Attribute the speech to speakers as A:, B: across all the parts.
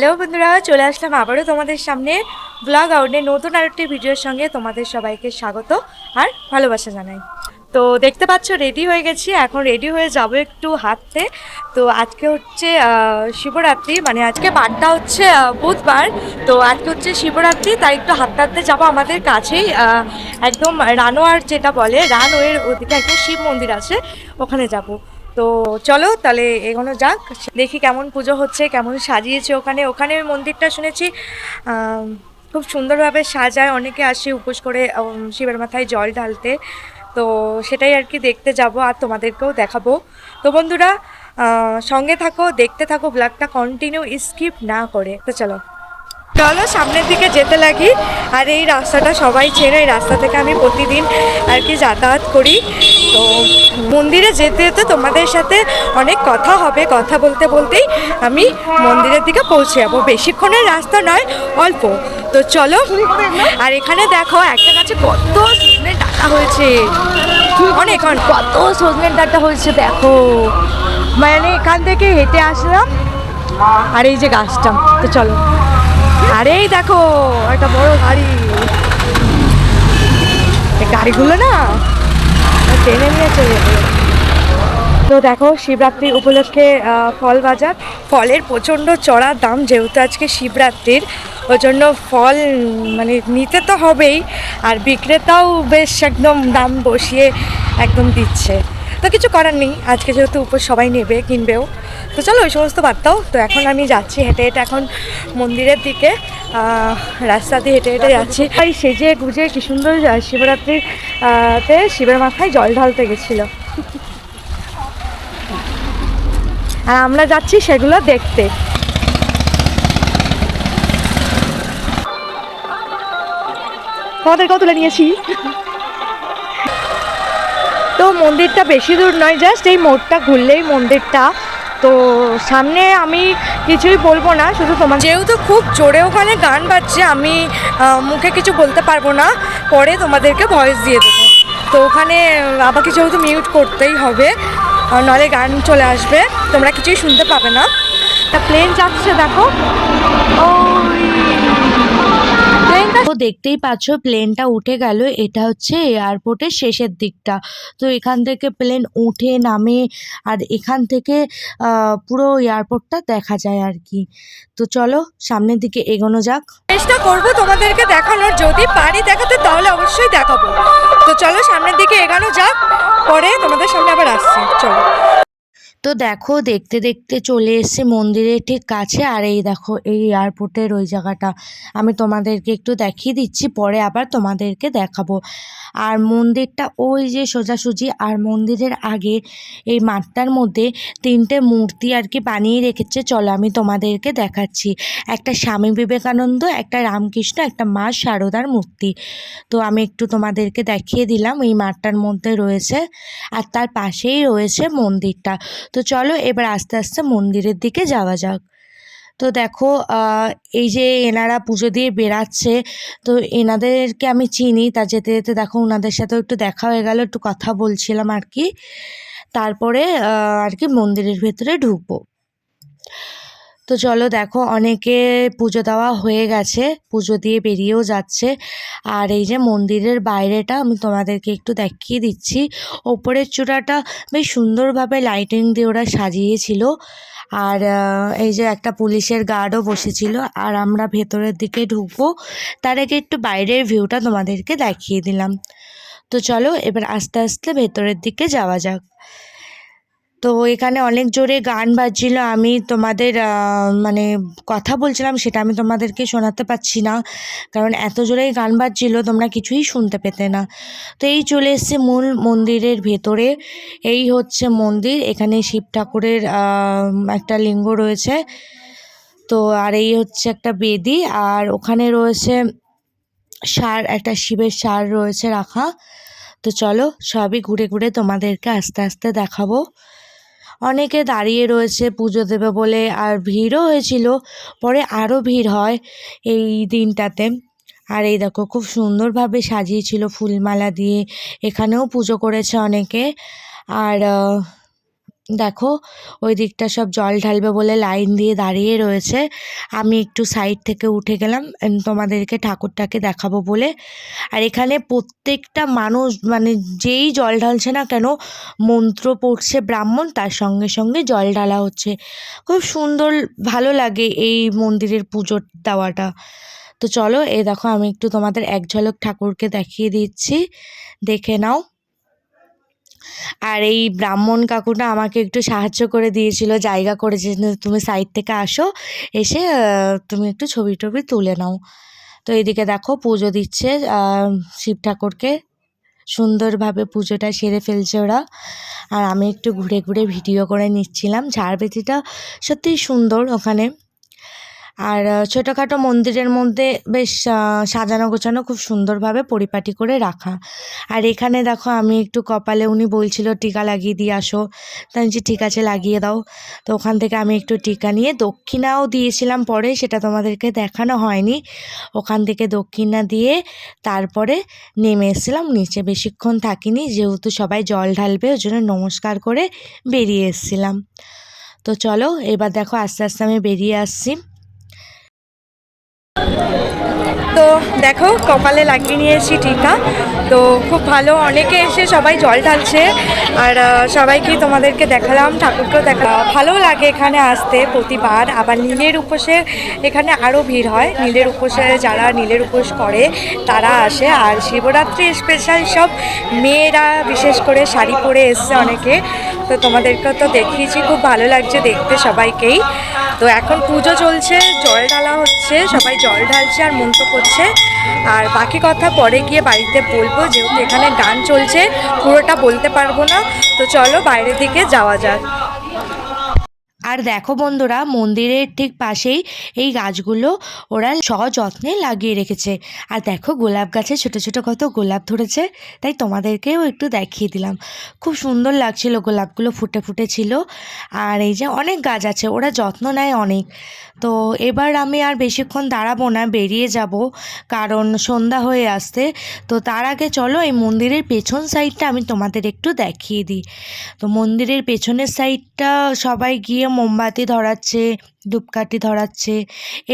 A: Hello বন্ধুরা, চলে আসলাম আবারও তোমাদের সামনে ব্লগ আউটে নতুন আরেকটি ভিডিওর সঙ্গে তোমাদের সবাইকে স্বাগত আর ভালোবাসা জানাই। তো দেখতে পাচ্ছ রেডি হয়ে গেছি। এখন রেডি হয়ে যাব একটু হাঁটতে। তো আজকে হচ্ছে শিবরাত্রি। মানে আজকে বারটা হচ্ছে বুধবার। তো আজকে হচ্ছে শিবরাত্রি, তাই একটু হাঁটতে হাঁটতে যাব আমাদের কাছেই। একদম রানোয়ার যেটা বলে, রানওয়ের ওদিকে একটা শিব মন্দির আছে, ওখানে যাব। তো চলো তাহলে এগোনো যাক। দেখি কেমন পুজো হচ্ছে, কেমন সাজিয়েছে ওখানে। ওখানে মন্দিরটা শুনেছি খুব সুন্দরভাবে সাজায়। অনেকে আসে উপোস করে শিবের মাথায় জল ঢালতে। তো সেটাই আর কি দেখতে যাব আর তোমাদেরকেও দেখাবো। তো বন্ধুরা সঙ্গে থাকো, দেখতে থাকো, ব্লগটা কন্টিনিউ স্কিপ না করে। তো চলো। চলো সামনের দিকে যেতে লাগি। আর এই রাস্তাটা সবাই চেনে, এই রাস্তা থেকে আমি প্রতিদিন আর কি যাতায়াত করি। তো মন্দিরে যেতে যেতে তোমাদের সাথে অনেক কথা হবে। কথা বলতে বলতেই আমি মন্দিরের দিকে পৌঁছে যাব। বেশিক্ষণের রাস্তা নয়, অল্প। তো চলো, আর এখানে দেখো, একটা গাছে কত সজনের ডাটা হয়েছে। অনেক কত সজনের ডাটা হয়েছে, দেখো। মানে এখান থেকে হেঁটে আসলাম। আর এই যে গাছটা, তো চলো। আরে এই দেখো, একটা বড় গাড়ি। গাড়িগুলো না ট্রেনে নিয়ে চলে যাবে তো দেখো, শিবরাত্রি উপলক্ষে ফল বাজার। ফলের প্রচণ্ড চড়া দাম, যেহেতু আজকে শিবরাত্রির ওই জন্য ফল মানে নিতে তো হবেই, আর বিক্রেতাও বেশ একদম দাম বসিয়ে একদম দিচ্ছে। তো কিছু করার নেই, আজকে যেহেতু উপর সবাই নেবে, কিনবেও। তো চলো ওই সমস্ত বাদ দাও। তো এখন আমি যাচ্ছি হেঁটে হেঁটে এখন মন্দিরের দিকে। রাস্তা দিয়ে হেঁটে হেঁটে যাচ্ছি। এই সেজে গুজে কি সুন্দর আহ, শিবরাত্রির তে শিবের মাথায় জল ঢালতে গেছিল। আর আমরা যাচ্ছি সেগুলো দেখতে। তোমাদেরকেও তুলে নিয়েছি? তো মন্দিরটা বেশি দূর নয় জাস্ট এই মোড়টা ঘুরলেই মন্দিরটা। তো সামনে আমি কিছুই বলব না, শুধু তোমার যেহেতু খুব জোরে ওখানে গান বাজছে, আমি মুখে কিছু বলতে পারব না, পরে তোমাদেরকে ভয়েস দিয়ে দেবো। তো ওখানে, আমাকে যেহেতু মিউট করতেই হবে নলে গান চলে আসবে, তোমরা কিছুই শুনতে পাবে না। তা প্লেন যাচ্ছে, দেখো।
B: তো দেখতেই পাচ্ছ প্লেনটা উঠে গেল। এটা হচ্ছে এয়ারপোর্টের শেষের দিকটা। তো এখান থেকে প্লেন উঠে নামে আর এখান থেকে পুরো এয়ারপোর্টটা দেখা যায় আর কি। তো চলো, সামনের দিকে এগোনো যাক।
A: চেষ্টা করব তোমাদেরকে দেখানোর। যদি পারি দেখাতে, তাহলে অবশ্যই দেখাবো। তো চলো, সামনের দিকে এগানো যাক। পরে তোমাদের সামনে আবার আসছি। চলো।
B: তো দেখো, দেখতে দেখতে চলে এসেছে মন্দিরের ঠিক কাছে। আর এই দেখো, এই এয়ারপোর্টের ওই জায়গাটা। আমি তোমাদেরকে একটু দেখিয়ে দিচ্ছি, পরে আবার তোমাদেরকে দেখাবো। আর মন্দিরটা ওই যে সোজাসুজি, আর মন্দিরের আগে এই মাঠটার মধ্যে তিনটে মূর্তি আর কি বানিয়ে রেখেছে। চলো আমি তোমাদেরকে দেখাচ্ছি। একটা স্বামী বিবেকানন্দ, একটা রামকৃষ্ণ, একটা মা শারদার মূর্তি। তো আমি একটু তোমাদেরকে দেখিয়ে দিলাম, এই মাঠটার মধ্যে রয়েছে। আর তার পাশেই রয়েছে মন্দিরটা। তো চলো এবার আস্তে আস্তে মন্দিরের দিকে যাওয়া যাক। তো দেখো এই যে এনারা পুজো দিয়ে বেরাচ্ছে তো এনাদেরকে আমি চিনি, তা যেতে যেতে দেখো ওনাদের সাথেও একটু দেখা হয়ে গেল, একটু কথা বলছিলাম আর কি। তারপরে আর কি মন্দিরের ভেতরে ঢুকবো। তো চলো দেখো, অনেকে পুজো দেওয়া হয়ে গেছে, পুজো দিয়ে বেরিয়েও যাচ্ছে। আর এই যে মন্দিরের বাইরেটা আমি তোমাদেরকে একটু দেখিয়ে দিচ্ছি। ওপরের চূড়াটা বেশ সুন্দরভাবে লাইটিং দিয়ে ওরা সাজিয়েছিল। আর এই যে একটা পুলিশের গার্ডও বসেছিল। আর আমরা ভেতরের দিকে ঢুকবো, তার আগে একটু বাইরের ভিউটা তোমাদেরকে দেখিয়ে দিলাম। তো চলো, এবার আস্তে আস্তে ভেতরের দিকে যাওয়া যাক। তো এখানে অনেক জোরে গান বাজছিল। আমি তোমাদের মানে কথা বলছিলাম, সেটা আমি তোমাদেরকে শোনাতে পারছি না। কারণ এত জোরে গান বাজছিল, তোমরা কিছুই শুনতে পেতে না। তো এই চলে এসছে মূল মন্দিরের ভেতরে। এই হচ্ছে মন্দির। এখানে শিব ঠাকুরের একটা লিঙ্গ রয়েছে। তো, আর এই হচ্ছে একটা বেদি। আর ওখানে রয়েছে সার, একটা শিবের সার রয়েছে রাখা। তো চলো, সবই ঘুরে ঘুরে তোমাদেরকে আস্তে আস্তে দেখাবো। অনেকে দাঁড়িয়ে রয়েছে পুজো দেবে বলে আর ভিড়ও হয়েছিল, পরে আরও ভিড় হয় এই দিনটাতে। আর এই দেখো, খুব সুন্দরভাবে সাজিয়েছিল ফুলমালা দিয়ে, এখানেও পুজো করেছে অনেকে। আর
A: দেখো, ওই দিকটা সব জল ঢালবে বলে লাইন দিয়ে দাঁড়িয়ে রয়েছে। আমি একটু সাইড থেকে উঠে গেলাম তোমাদেরকে ঠাকুরটাকে দেখাবো বলে। আর এখানে প্রত্যেকটা মানুষ মানে যেই জল ঢালছে না কেন, মন্ত্র পড়ছে ব্রাহ্মণ, তার সঙ্গে সঙ্গে জল ঢালা হচ্ছে। খুব সুন্দর, ভালো লাগে এই মন্দিরের পুজো দেওয়াটা। তো চলো, এ দেখো, আমি একটু তোমাদের এক ঝলক ঠাকুরকে দেখিয়ে দিচ্ছি। দেখে নাও। আর এই ব্রাহ্মণ কাকুটা আমাকে একটু সাহায্য করে দিয়েছিল, জায়গা করেছে তুমি সাইড থেকে আসো, এসে তুমি একটু ছবি টবি তুলে নাও। তো এদিকে দেখো পুজো দিচ্ছে শিব ঠাকুরকে। সুন্দরভাবে পুজোটা সেরে ফেলছে ওরা। আর আমি একটু ঘুরে ঘুরে ভিডিও করে নিচ্ছিলাম। ঝাড়বেতিটা সত্যিই সুন্দর ওখানে। আর ছোটোখাটো মন্দিরের মধ্যে বেশ সাজানো গোছানো খুব সুন্দরভাবে পরিপাটি করে রাখা। আর এখানে দেখো আমি একটু কপালে উনি বলছিল টিকা লাগিয়ে দিয়ে আসো। তাই বলছি, ঠিক আছে লাগিয়ে দাও। তো ওখান থেকে আমি একটু টিকা নিয়ে দক্ষিণাও দিয়েছিলাম পরে সেটা তোমাদেরকে দেখানো হয়নি। ওখান থেকে দক্ষিণা দিয়ে তারপরে নেমে এসেছিলাম নিচে বেশিক্ষণ থাকিনি যেহেতু সবাই জল ঢালবে ওই জন্য নমস্কার করে বেরিয়ে এসেছিলাম। তো চলো এবার দেখো আস্তে আস্তে আমি বেরিয়ে আসছি।
C: তো দেখো, কপালে লাগিয়ে নিয়েছি টিকা। তো খুব ভালো, অনেকে এসে সবাই জল ঢালছে। আর সবাইকে তোমাদেরকে দেখালাম, ঠাকুরকেও দেখা ভালো লাগে এখানে আসতে প্রতিবার। আবার নীলের উপোসে এখানে আরও ভিড় হয়। নীলের উপোসে যারা নীলের উপোস করে, তারা আসে। আর শিবরাত্রি স্পেশাল সব মেয়েরা, বিশেষ করে শাড়ি পরে এসছে অনেকে। তো তোমাদেরকে তো দেখিয়েছি, খুব ভালো লাগছে দেখতে সবাইকেই। তো এখন পুজো চলছে, জল ঢালা হচ্ছে, সবাই জল ঢালছে আর মন্ত্র করছে আর বাকি কথা পরে গিয়ে বাড়িতে বলব, যেহেতু এখানে গান চলছে, পুরোটা বলতে পারব না। তো চলো বাইরের দিকে যাওয়া যাক।
A: আর দেখো বন্ধুরা, মন্দিরের ঠিক পাশেই এই গাছগুলো ওরা সযত্নে লাগিয়ে রেখেছে। আর দেখো গোলাপ গাছে ছোট ছোট কত গোলাপ ধরেছে, তাই তোমাদেরকেও একটু দেখিয়ে দিলাম। খুব সুন্দর লাগছিল গোলাপগুলো ফুটে ফুটে ছিল। আর এই যে অনেক গাছ আছে, ওরা যত্ন নেয় অনেক। তো এবার আমি আর বেশিক্ষণ দাঁড়াবো না, বেরিয়ে যাব, কারণ সন্ধ্যা হয়ে আসতে তো তার আগে চলো এই মন্দিরের পেছন সাইডটা আমি তোমাদের একটু দেখিয়ে দিই। তো মন্দিরের পেছনের সাইডটা সবাই গিয়ে মোমবাতি ধরাচ্ছে, ধূপকাঠি ধরাচ্ছে,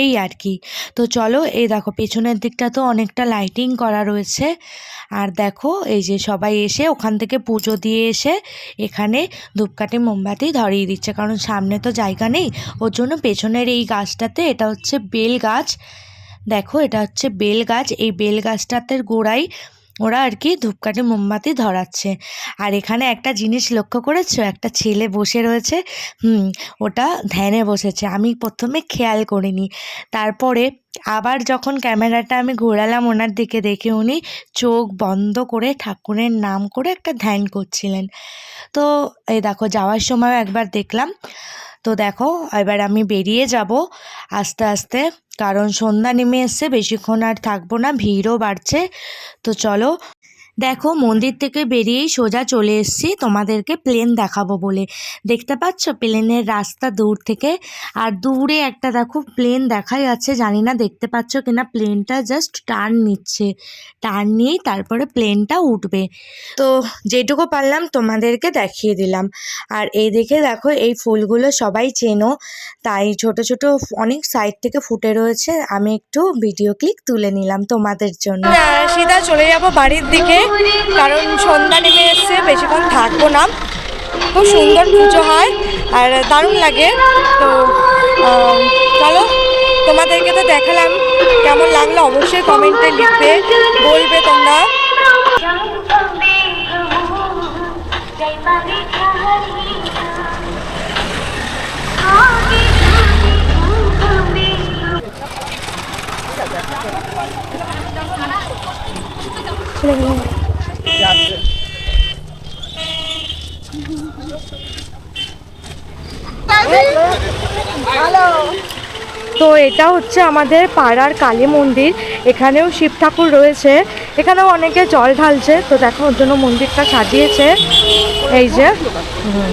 A: এই আর কি। তো চলো, এই দেখো, পেছনের দিকটা তো অনেকটা লাইটিং করা রয়েছে। আর দেখো, এই যে সবাই এসে ওখান থেকে পুজো দিয়ে এসে এখানে ধূপকাঠি, মোমবাতি ধরিয়ে দিচ্ছে। কারণ সামনে তো জায়গা নেই, ওর জন্য পেছনের এই গাছটাতে এটা হচ্ছে বেল গাছ। দেখো, এটা হচ্ছে বেল গাছ। এই বেল গাছটাতে গোড়ায় ওরা আর কি ধূপকাঠি মোমবাতি ধরাচ্ছে। আর এখানে একটা জিনিস লক্ষ্য করেছ? একটা ছেলে বসে রয়েছে। হুম, ওটা ধ্যানে বসেছে। আমি প্রথমে খেয়াল করিনি। তারপরে আবার যখন ক্যামেরাটা আমি ঘোরালাম ওনার দিকে দেখে উনি চোখ বন্ধ করে ঠাকুরের নাম করে একটা ধ্যান করছিলেন। তো এই দেখো, যাওয়ার সময় একবার দেখলাম। তো দেখো, এবার আমি বেরিয়ে যাব আস্তে আস্তে, কারণ সন্ধ্যা নেমে এসছে, বেশিক্ষণ আর থাকব না, ভিড়ও বাড়ছে। তো চলো দেখো, মন্দির থেকে বেরিয়েই সোজা চলে এসেছি। তোমাদেরকে প্লেন দেখাবো বলে। দেখতে পাচ্ছ? প্লেনের রাস্তা দূর থেকে। আর দূরে একটা দেখো প্লেন দেখা যাচ্ছে জানি না, দেখতে পাচ্ছ কিনা প্লেনটা জাস্ট টার্ন নিচ্ছে। টার্ন নিয়েই তারপরে প্লেনটা উঠবে। তো যেটুকু পারলাম, তোমাদেরকে দেখিয়ে দিলাম। আর এই দেখে দেখো এই ফুলগুলো সবাই চেনো। তাই ছোট ছোট অনেক সাইড থেকে ফুটে রয়েছে। আমি একটু ভিডিও ক্লিক তুলে নিলাম তোমাদের জন্য।
C: সিধা চলে যাব বাড়ির দিকে। কারণ সন্ধ্যা নেমে এসছে, বেশিক্ষণ থাকব না। খুব সুন্দর পুজো হয়, আর দারুণ লাগে। তো চলো, তোমাদেরকে তো দেখালাম, কেমন লাগল অবশ্যই কমেন্টে লিখবে, বলবে তোমরা। তো এটা হচ্ছে আমাদের পাড়ার কালী মন্দির। এখানেও শিব ঠাকুর রয়েছে। এখানেও অনেকে জল ঢালছে। তো দেখো ওর জন্য মন্দিরটা সাজিয়েছে। এই যে, হুম।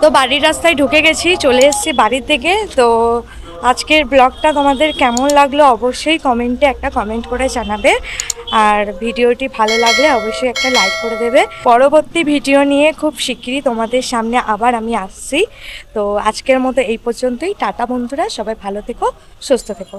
A: তো বাড়ির রাস্তায় ঢুকে গেছি, চলে এসেছি বাড়ির থেকে। তো আজকের ব্লগটা তোমাদের কেমন লাগল অবশ্যই কমেন্টে একটা কমেন্ট করে জানাবে। আর ভিডিওটি ভালো লাগলে অবশ্যই একটা লাইক করে দেবে। পরবর্তী ভিডিও নিয়ে খুব শিগগিরই তোমাদের সামনে আবার আমি আসছি। তো আজকের মতো এই পর্যন্তই। টাটা বন্ধুরা, সবাই ভালো থেকো, সুস্থ থেকো।